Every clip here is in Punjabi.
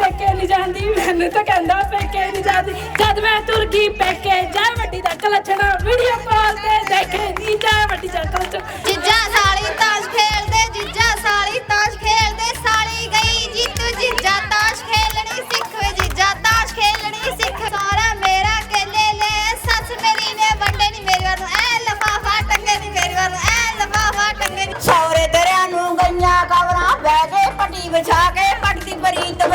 ਪੇਕੇ ਨਹੀਂ ਜਾਂਦੀ ਮੈਨੂੰ ਤਾਂ ਕਹਿੰਦਾ ਪੇਕੇ ਨਹੀਂ ਜਾਂਦੀ। ਜਦ ਮੈਂ ਤੁਰ ਗਈ ਪੇਕੇ ਜਾ ਵੱਡੀ ਦਾ ਕਲਛਣਾ ਵੀਡੀਓ ਕਾਲ ਤੇ ਦੇਖੇ ਨਹੀਂ ਜਾ ਵੱਡੀ ਦਾ ਕਲਛਣਾ। ਜਿੱਜਾ ਸਾਲੀ ਤਾਸ਼ ਖੇਲਦੇ ਜਿੱਜਾ ਸਾਲੀ ਤਾਸ਼ ਖੇਲਦੇ ਸਾਲੀ ਗਈ ਜੀ ਤੂੰ ਜਿੱਜਾ ਤਾਸ਼ ਖੇਲਣੀ ਸਿੱਖ ਵੇ ਜਿੱਜਾ ਤਾਸ਼ ਖੇਲਣੀ ਸਿੱਖ। ਸਾਰਾ ਮੇਰਾ ਕੇਲੇ ਲੈ ਸੱਸ ਮੇਰੀ ਨੇ ਵੰਡੇ ਨਹੀਂ ਮੇਰੇ ਵੱਲ ਐ ਲਫਾਫਾ ਟੰਗੇ ਨਹੀਂ ਮੇਰੇ ਵੱਲ ਐ ਲਫਾਫਾ ਟੰਗੇ ਨਹੀਂ ਸੌਰੇ ਦਰਿਆ ਨੂੰ ਗਈਆਂ ਕਬਰਾਂ ਬਹਿ ਕੇ ਪੱਟੀ ਵਿਛਾ ਕੇ りいいとも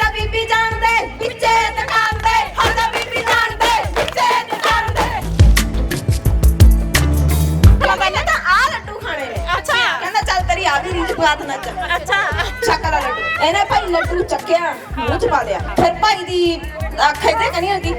ਹਰਦਾ ਬੀਬੀ ਜਾਣਦੇ ਵਿੱਚੇ ਤਕਾਂਦੇ ਹਰਦਾ ਬੀਬੀ ਜਾਣਦੇ ਵਿੱਚੇ ਤਕਾਂਦੇ ਮੈਂ ਕਹਿੰਦਾ ਤਾਂ ਆ ਲੱਡੂ ਖਾਣੇ ਨੇ। ਅੱਛਾ। ਕਹਿੰਦਾ ਚੱਲ ਤੇਰੀ ਆ ਵੀ ਰੀਲ ਖਵਾ ਦਣਾ ਚੱਲ ਅੱਛਾ। ਸ਼ਕਰ ਲੱਡੂ। ਇਹਨੇ ਭਾਈ ਲੱਡੂ ਚੱਕਿਆ ਮੂੰਹ ਚ ਪਾ ਲਿਆ। ਫਿਰ ਭਾਈ ਦੀ ਅੱਖ ਇੱਥੇ ਕਣੀ ਹੋ ਗਈ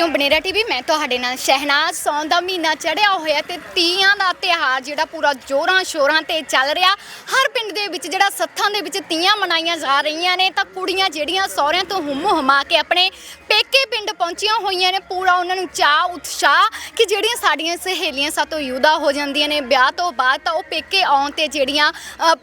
ਰਹੇ ਹੋ ਬਨੇਰਾ ਟੀਵੀ, ਮੈਂ ਤੁਹਾਡੇ ਨਾਲ ਸ਼ਹਿਨਾਜ਼ ਸੌਣ ਦਾ ਮਹੀਨਾ ਚੜਿਆ ਹੋਇਆ ਤੇ ਤੀਆਂ ਦਾ ਤਿਹਾਰ ਜਿਹੜਾ ਪੂਰਾ ਜੋਰਾਂ ਸ਼ੋਰਾਂ ਤੇ ਚੱਲ ਰਿਹਾ। ਹਰ ਪਿੰਡ ਦੇ ਵਿੱਚ ਜਿਹੜਾ ਸੱਥਾਂ ਦੇ ਵਿੱਚ ਤੀਆਂ ਮਨਾਈਆਂ ਜਾ ਰਹੀਆਂ ਨੇ ਤਾਂ ਕੁੜੀਆਂ ਜਿਹੜੀਆਂ ਸਹੁਰਿਆਂ ਤੋਂ ਹੁਮ ਹੁਮਾ ਕੇ ਆਪਣੇ ਪੇਕੇ ਪਿੰਡ ਪਹੁੰਚੀਆਂ ਹੋਈਆਂ ਨੇ, ਪੂਰਾ ਉਹਨਾਂ ਨੂੰ ਚਾਹ ਉਤਸ਼ਾਹ ਕਿ ਜਿਹੜੀਆਂ ਸਾਡੀਆਂ ਸਹੇਲੀਆਂ ਸਾਤੋਂ ਯੁਦਾ ਹੋ ਜਾਂਦੀਆਂ ਨੇ, ਵਿਆਹ ਤੋਂ ਬਾਅਦ ਤਾਂ ਉਹ ਪੇਕੇ ਆਉਣ ਤੇ ਜਿਹੜੀਆਂ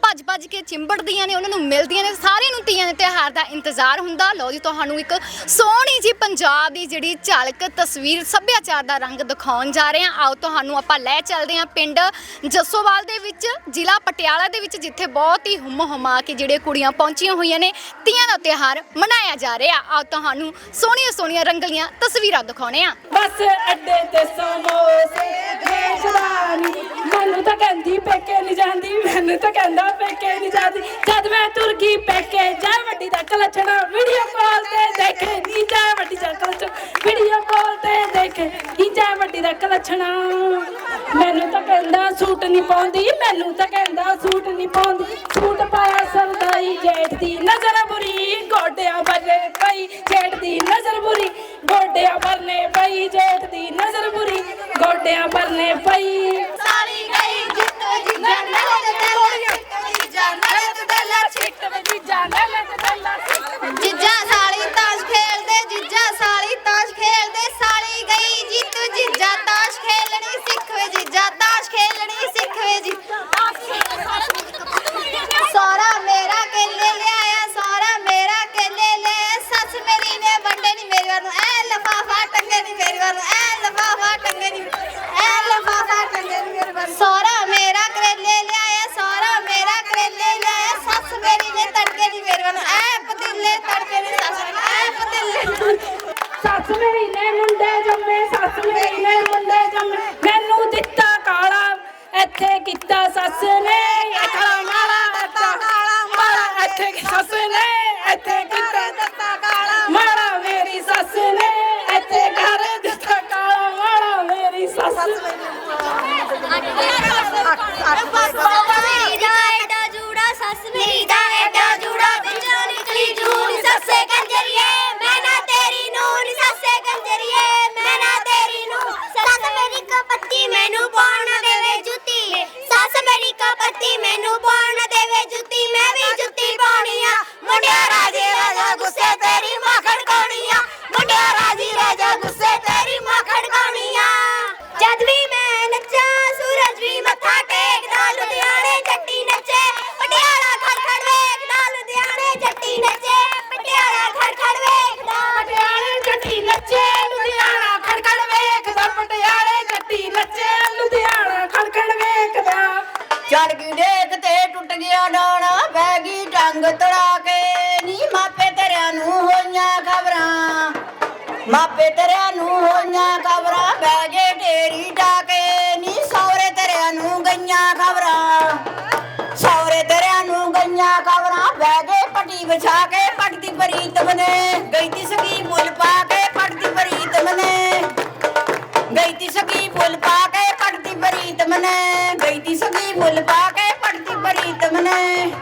ਭੱਜ ਭੱਜ ਕੇ ਚਿੰਬੜਦੀਆਂ ਨੇ, ਉਹਨਾਂ ਨੂੰ ਮਿਲਦੀਆਂ ਨੇ, ਸਾਰਿਆਂ ਨੂੰ ਤੀਆਂ ਦੇ ਤਿਉਹਾਰ ਦਾ ਇੰਤਜ਼ਾਰ ਹੁੰਦਾ। ਲਓ ਜੀ, ਤੁਹਾਨੂੰ ਇੱਕ ਸੋਹਣੀ ਜੀ ਪੰਜਾਬ ਦੀ ਜਿਹੜੀ ਝਲਕ ਤਸਵੀਰ, ਸੱਭਿਆਚਾਰ ਦਾ ਰੰਗ ਦਿਖਾਉਣ ਜਾ ਰਹੇ ਹਾਂ। ਆਓ, ਤੁਹਾਨੂੰ ਆਪਾਂ ਲੈ ਚੱਲਦੇ ਹਾਂ ਪਿੰਡ ਜੱਸੋਵਾਲ ਦੇ ਵਿੱਚ, ਜ਼ਿਲ੍ਹਾ ਪਟਿਆਲਾ ਦੇ ਵਿੱਚ, ਜਿੱਥੇ ਬਹੁਤ ਹੀ ਹੁਮ ਹੁਮਾ ਕੇ ਜਿਹੜੇ ਕੁੜੀਆਂ ਪਹੁੰਚੀਆਂ ਹੋਈਆਂ ਨੇ ਤੀਆਂ ਦਾ ਤਿਉਹਾਰ ਮਨਾਇਆ ਜਾ ਰਿਹਾ। ਆਓ, ਤੁਹਾਨੂੰ ਸੋਹਣੀ ਸੋਹਣੀਆਂ ਸੋਹਣੀਆਂ ਰੰਗਲੀਆਂ ਤਸਵੀਰਾਂ ਦਿਖਾਉਣੇ ਆ। ਬਸ ਅੱਡੇ ਤੇ ਸਮੋਸੇ। ਵੇਚਦਾ ਮੈਨੂੰ ਤਾਂ ਕਹਿੰਦੀ ਪੇਕੇ ਨਹੀਂ ਜਾਂਦੀ, ਮੈਨੂੰ ਤਾਂ ਕਹਿੰਦਾ ਪੇਕੇ ਨਹੀਂ ਜਾਂਦੀ। ਜਦ ਮੈਂ ਤੁਰ ਗਈ ਪੇਕੇ, ਜਾ ਵੱਡੀ ਦਾ ਕਲਛਣਾ, ਵੀਡੀਓ ਕਾਲ ਤੇ ਦੇਖੇ ਨੀ, ਜਾ ਵੱਡੀ ਦਾ ਕਲਛਣਾ, ਵੀਡੀਓ ਕਾਲ ਤੇ ਦੇਖੇ ਨੀ, ਜਾ ਵੱਡੀ ਦਾ ਕਲਛਣਾ। ਮੈਨੂੰ ਤਾਂ ਕਹਿੰਦਾ ਸੂਟ ਨਹੀਂ ਪਾਉਂਦੀ, ਮੈਨੂੰ ਤਾਂ ਕਹਿੰਦਾ ਸੂਟ ਨਹੀਂ ਪਾਉਂਦੀ। ਸੂਟ ਪਾਇਆ ਸਰਦਾਈ, ਜੇਠ ਦੀ ਨਜ਼ਰ ਬੁਰੀ, ਗੋਡਿਆਂ ਬੱਲੇ ਪਈ। ਜੇਠ ਦੀ ਨਜ਼ਰ ਬੁਰੀ, ਗੋਡਿਆਂ ਪਰਨੇ ਪਈ। ਜੇਠ ਦੀ ਨਜ਼ਰ ਬੁਰੀ, ਗੋਡਿਆਂ ਪਰਨੇ ਪਈ। ਸਾਲੀ ਗਈ, ਜਿੱਤ ਜਿੱਤ ਨਲਦ ਦਲਾ ਛਿੱਟ ਵਜੀ ਜਾਣਾ ਮੈਂ ਜਿੱਜਾ ਸਾਲੀ ਤਾਸ਼ ਖੇਲਦੇ, ਜਿੱਜਾ ਸਾਲੀ ਤਾਸ਼ ਖੇਲਦੇ, ਸਾਲੀ ਗਈ ਜੀਤੂ। ਜਿੱਜਾ ਤਾਸ਼ ਖੇਲਣੀ ਸਿੱਖ ਵੇ, ਜਿੱਜਾ ਤਾਸ਼ ਖੇਲਣੀ ਸਿੱਖ ਵੇ ਜੀ ਸਾਰਾ ਗਏ ਵਿਛਾ ਕੇ ਪੱਟਦੀ ਪ੍ਰੀਤ ਮਨੇ ਗਈ ਤੀ ਸਕੀ ਮੁੱਲ ਪਾ ਕੇ ਪੱਟਦੀ ਪ੍ਰੀਤ ਮਨੇ ਗਈ ਤੀ ਸਕੀ ਫੁੱਲ ਪਾ ਕੇ ਪੜਦੀ ਪ੍ਰੀਤ ਮਨੇ ਗਈ ਤੀ ਸਕੀ ਫੁੱਲ ਪਾ ਕੇ ਪੜਦੀ ਪ੍ਰੀਤ ਮਨੇ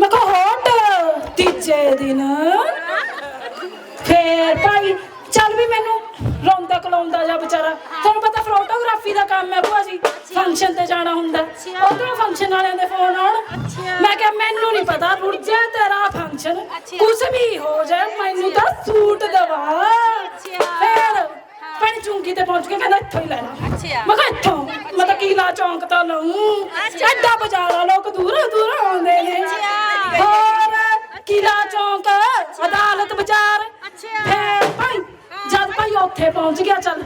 ਮੈਂ ਕਿਹਾ ਹੋਟ ਤੀਜੇ ਦਿਨ। ਫੇਰ ਭਾਈ ਚੱਲ ਵੀ ਮੈਨੂੰ ਰੋਂਦਾ ਕਲਾਉਂਦਾ ਜਾਂ ਵਿਚਾਰਾ। ਤੁਹਾਨੂੰ ਪਤਾ ਫੋਟੋਗ੍ਰਾਫੀ ਦਾ ਕੰਮ ਹੈ ਭੂਆ ਜੀ। ਫੰਕਸ਼ਨ ਤੇ ਜਾਣਾ ਹੁੰਦਾ। ਉਧਰੋਂ ਫੰਕਸ਼ਨ ਵਾਲਿਆਂ ਦੇ ਫੋਨ ਆਉਣ। ਮੈਂ ਕਿਹਾ ਮੈਨੂੰ ਨਹੀਂ ਪਤਾ ਰੁੜ ਜਾ ਤੇਰਾ ਫੰਕਸ਼ਨ ਕੁਝ ਵੀ ਹੋ ਜਾਏ ਮੈਨੂੰ ਤਾਂ ਸੂਟ ਦਵਾ। ਫੇਰ ਪਾਣੀ ਚੁੰਗੀ ਤੇ ਪਹੁੰਚ ਕੇ ਕਹਿੰਦਾ ਇੱਥੋਂ ਹੀ ਲੈ ਲੈ। ਮੈਂ ਕਿਹਾ ਇੱਥੋਂ ਮੈਂ ਤਾਂ ਕੀਲਾ ਚੌਂਕ ਤੋਂ ਲਊਂ। ਐਡਾ ਬਾਜ਼ਾਰਾ ਲੋਕ ਦੂਰੋਂ ਦੂਰੋਂ ਆਉਂਦੇ ਨੇ। ਹੋਰ ਕੀਲਾ ਚੌਂਕ ਅਦਾਲਤ ਬਾਜ਼ਾਰ। ਫੇਰ ਭਾਈ ਜਦ ਭਾਈ ਉੱਥੇ ਪਹੁੰਚ ਗਿਆ ਚੱਲ।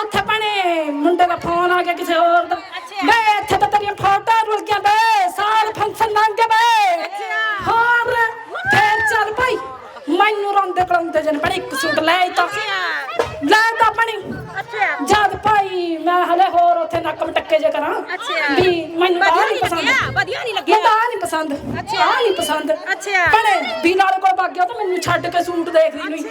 ਉੱਥੇ ਭਣੇ ਮੁੰਡੇ ਦਾ ਫੋਨ ਆ ਗਿਆ ਕਿਸੇ ਹੋਰ ਦਾ। ਮੈਂ ਇੱਥੇ ਤਾਂ ਤੇਰੀਆਂ ਫੋਟੋ ਰੁਲ ਗਿਆ ਬੇ ਸਾਲ ਫੰਕਸ਼ਨ ਲੰਘ ਗਏ ਬੇ ਹੋਰ ਫੇਰ ਚੱਲ ਭਾਈ ਮੈਨੂੰ ਰੰਦੇ ਕਲੰਦੇ ਜਨ ਪਰ ਇੱਕ ਸੂਟ ਲੈ ਤਾ। ਲੈ ਤਾ ਪਣੀ ਜਦ ਭਾਈ ਮੈਂ ਹਲੇ ਹੋਰ ਉੱਥੇ ਨੱਕ ਮਟੱਕੇ ਜੇ ਕਰਾਂ ਵੀ ਮੈਨੂੰ ਤਾਂ ਨਹੀਂ ਪਸੰਦ। ਵਧੀਆ ਨਹੀਂ ਲੱਗਿਆ ਮੈਨੂੰ ਤਾਂ ਨਹੀਂ ਪਸੰਦ। ਅੱਛਾ। ਆ ਨਹੀਂ ਪਸੰਦ। ਅੱਛਾ। ਭਣੇ ਵੀ ਨਾਲੇ ਕੋਲ ਵਗ ਗਿਆ ਤਾਂ ਮੈਨੂੰ ਛੱਡ ਕੇ ਸੂਟ ਦੇਖਦੀ ਨਹੀਂ।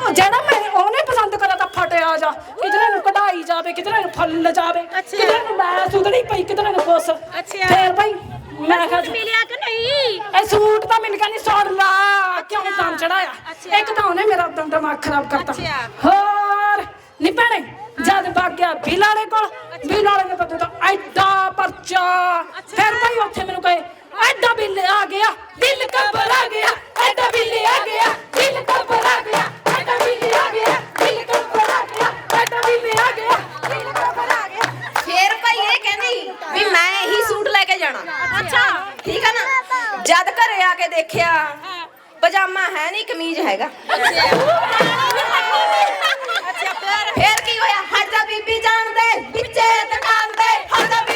ਉਹ ਜਿਹੜਾ ਮੈਂ ਉਹਨੇ ਪਸੰਦ ਕਰਾ ਤਾਂ ਫਟਿਆ ਜਾ। ਕਿਧਰੇ ਨੂੰ ਕਢਾਈ ਜਾਵੇ ਕਿਧਰੇ ਨੂੰ ਫੁੱਲ ਜਾਵੇ। ਅੱਛਾ। ਕਿਧਰੇ ਨੂੰ ਮੈਂ ਸੁਧੜੀ ਪਈ ਕਿਧਰੇ ਨੂੰ ਕੁਛ। ਅੱਛਾ। ਫੇਰ ਭਾਈ ਮੈਂ ਕਿਹਾ ਮਿਲਿਆ ਕਿ ਨਹੀਂ? ਇਹ ਸੂਟ ਤਾਂ ਗਿਆ ਨਹੀਂ ਸੁਣ ਲਾ ਕਿਉਂ ਕੰਮ ਚੜਾਇਆ। ਇੱਕ ਤਾਂ ਉਹਨੇ ਮੇਰਾ ਉਦੋਂ ਦਿਮਾਗ ਖਰਾਬ ਕਰਤਾ। ਹੋਰ ਨਹੀਂ ਭੈਣੇ ਜਦ ਵਗ ਗਿਆ ਬਿੱਲ ਵਾਲੇ ਕੋਲ ਬਿੱਲ ਵਾਲੇ ਨੇ ਤਾਂ ਐਡਾ ਪਰਚਾ। ਫਿਰ ਭਾਈ ਉੱਥੇ ਮੈਨੂੰ ਕਹੇ ਐਡਾ ਬਿੱਲ ਆ ਗਿਆ ਬਿੱਲ ਕਬਰ ਆ ਗਿਆ ਐਡਾ ਬਿੱਲ ਆ ਗਿਆ ਬਿੱਲ ਕਬਰ ਆ ਗਿਆ ਐਡਾ ਬਿੱਲ ਆ ਗਿਆ ਬਿੱਲ ਕਬਰ ਆ ਗਿਆ ਐਡਾ ਬਿੱਲ ਆ ਗਿਆ ਬਿੱਲ ਕਬਰ ਆ ਗਿਆ ਫੇਰ ਭਾਈ ਇਹ ਕਹਿੰਦੀ ਵੀ ਮੈਂ ਇਹੀ ਸੂਟ ਲੈ ਕੇ ਜਾਣਾ। ਅੱਛਾ, ਠੀਕ ਹੈ ਨਾ? ਜਦ ਘਰੇ ਆ ਕੇ ਦੇਖਿਆ, ਪਜਾਮਾ ਹੈ ਨਹੀਂ, ਕਮੀਜ਼ ਹੈਗਾ। ਫੇਰ ਕੀ ਹੋਇਆ? ਹੱਜਾ ਬੀਬੀ ਜਾਣਦੇ ਵਿੱਚੇ ਦੁਕਾਨ ਦੇ ਹੱਜਾ ਬੀਬੀ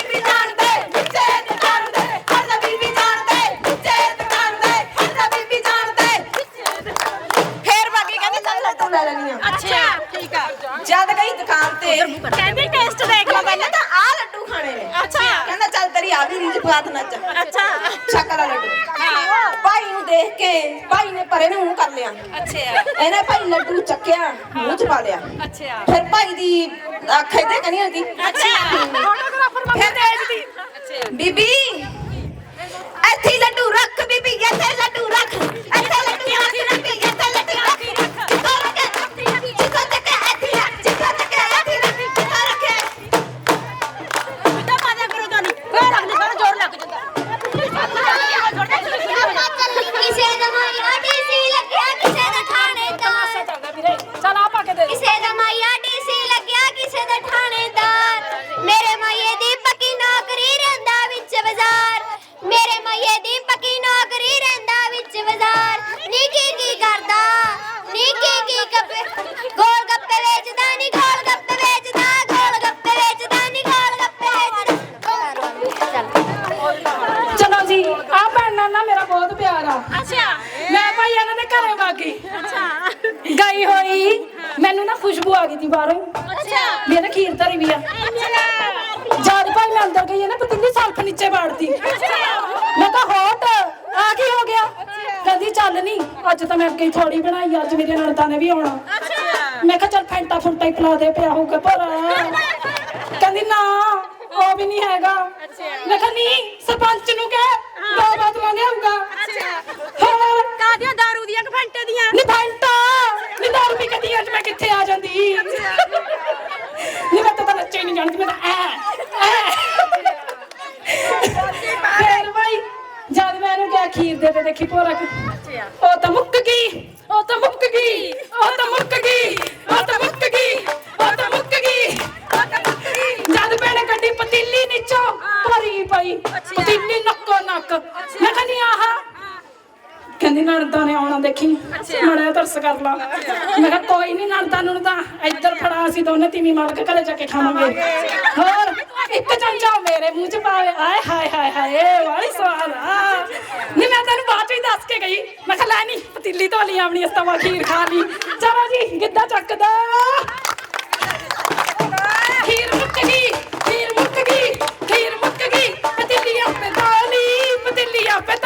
ਕਹਿੰਦੀ ਟੇਸਟ ਦੇਖ ਲਓ ਕਹਿੰਦਾ ਤਾਂ ਆ ਲੱਡੂ ਖਾਣੇ ਨੇ। ਅੱਛਾ। ਕਹਿੰਦਾ ਚੱਲ ਤੇਰੀ ਆ ਵੀ ਰੀਝ ਬਾਤ ਨੱਚ। ਅੱਛਾ। ਸ਼ਕਲ ਲੱਡੂ। ਭਾਈ ਨੂੰ ਦੇਖ ਕੇ ਭਾਈ ਨੇ ਪਰੇ ਨੂੰ ਮੂੰਹ ਕਰ ਲਿਆ। ਅੱਛਾ। ਇਹਨੇ ਭਾਈ ਲੱਡੂ ਚੱਕਿਆ ਮੂੰਹ ਚ ਪਾ ਲਿਆ। ਅੱਛਾ। ਫਿਰ ਭਾਈ ਦੀ ਅੱਖ ਇੱਥੇ ਕਨੀ ਹੁੰਦੀ ਅੱਛਾ। ਫਿਰ ਦੇਖਦੀ ਬੀਬੀ ਇੱਥੇ ਲੱਡੂ ਰੱਖ ਬੀਬੀ ਇੱਥੇ ਲੱਡੂ ਰੱਖ। ਇੱਥੇ ਲੱਡੂ ਰੱਖ ਬੀਬੀ ਇੱਥੇ ਅੱਜ ਤਾਂ ਮੈਂ ਅੱਗੇ ਥੋੜੀ ਬਣਾਈ ਅੱਜ ਮੇਰੇ ਨਣਦਾਂ ਨੇ ਵੀ ਆਉਣਾ। ਮੈਂ ਕਿਹਾ ਚੱਲ ਫੈਂਟਾ ਫੁੰਟਾ ਹੀ ਪਿਲਾ ਦੇ ਪਿਆ ਹੋਊਗਾ ਪਰ ਕਹਿੰਦੀ ਨਾ ਉਹ ਵੀ ਨਹੀਂ ਹੈਗਾ। ਮੈਂ ਕਿਹਾ ਨਹੀਂ ਸਰਪੰਚ ਨੂੰ ਕਹਿ ਦੋ ਬੋਤਲਾਂ ਲਿਆਊਗਾ। ਹੋਰ? ਕਾਦੀਆਂ ਦਾਰੂ ਦੀਆਂ ਕਿ ਫੰਟੇ ਦੀਆਂ? ਨੀ ਫੈਂਟਾ ਨੀ ਦਾਰੂ ਪੀ ਕੇ ਦੀਆਂ ਅੱਜ ਮੈਂ ਕਿੱਥੇ ਆ ਜਾਂਦੀ। ਨੀ ਮੈਂ ਤਾਂ ਨੱਚੇ ਨਹੀਂ ਜਾਣਦੀ ਮੈਂ ਤਾਂ ਐ ਐ। ਫੇਰ ਭਾਈ ਜਦ ਮੈਂ ਇਹਨੂੰ ਕਿਹਾ ਖੀਰ ਦੇ ਦੇ ਦੇਖੀ ਭੋਰਾ ਕਿ ਉਹ ਤਾਂ ਮੁੱਕ ਗਈ ਉਹ ਤਾਂ ਮੁੱਕ ਗਈ ਉਹ ਤਾਂ ਮੁੱਕ ਗਈ ਉਹ ਤਾਂ ਮੁੱਕ ਗਈ ਉਹ ਤਾਂ ਮੁੱਕ ਗਈ ਉਹ ਤਾਂ ਮੁੱਕ ਗਈ। ਜਦ ਮੈंने ਗੱਡੀ ਪਤੀਲੀ ਨੀਚੋਂ ਭਰੀ ਪਈ ਪਤੀਲੀ ਨੱਕੋ ਨੱਕ। ਮੈਂ ਕਹਿੰਦੀ ਆਹਾ। ਕਹਿੰਦੀ ਨਣਦਾ ਨੇ ਆਉਣਾ ਦੇਖੀ। ਮੜਿਆ ਤਰਸ ਕਰ ਲਾ। ਮੈਂ ਕਿਹਾ ਕੋਈ ਨਹੀਂ ਨਣਦਾ ਨੂੰ ਤਾਂ ਇੱਧਰ ਫੜਾ ਅਸੀਂ ਦੋਨੇ ਤੀਵੀਂ ਮਾਲਕ ਘਰੇ ਜਾ ਕੇ ਖਾਵਾਂਗੇ। ਹੋਰ ਇੱਕ ਚਮਚਾ ਮੇਰੇ ਮੂੰਹ ਚ ਪਾਵੇ। ਆਏ ਹਾਏ ਹਾਏ ਹਾਏ ਵਾਲੀ ਸਵਾਦ ਆ। ਨਹੀਂ ਮੈਂ ਤੈਨੂੰ ਬਾਅਦ ਕੇ ਗਈ। ਮੈਂ ਕਿਹਾ, ਲੈ ਨਹੀਂ ਪਤੀਲੀ ਧੋ ਲਈ ਆਪਣੀ ਅਸਤਾਵਾ ਖੀਰ ਖਾ ਲਈ। ਚਲੋ ਜੀ, ਗਿੱਧਾ ਚੱਕਦਾ। ਖੀਰ ਮੁੱਕ ਗਈ, ਖੀਰ ਮੁੱਕ ਗਈ, ਖੀਰ ਮੁੱਕ ਗਈ, ਪਤੀਲੀ ਆਪੇ ਧੋ ਪਤੀਲੀ ਆਪੇ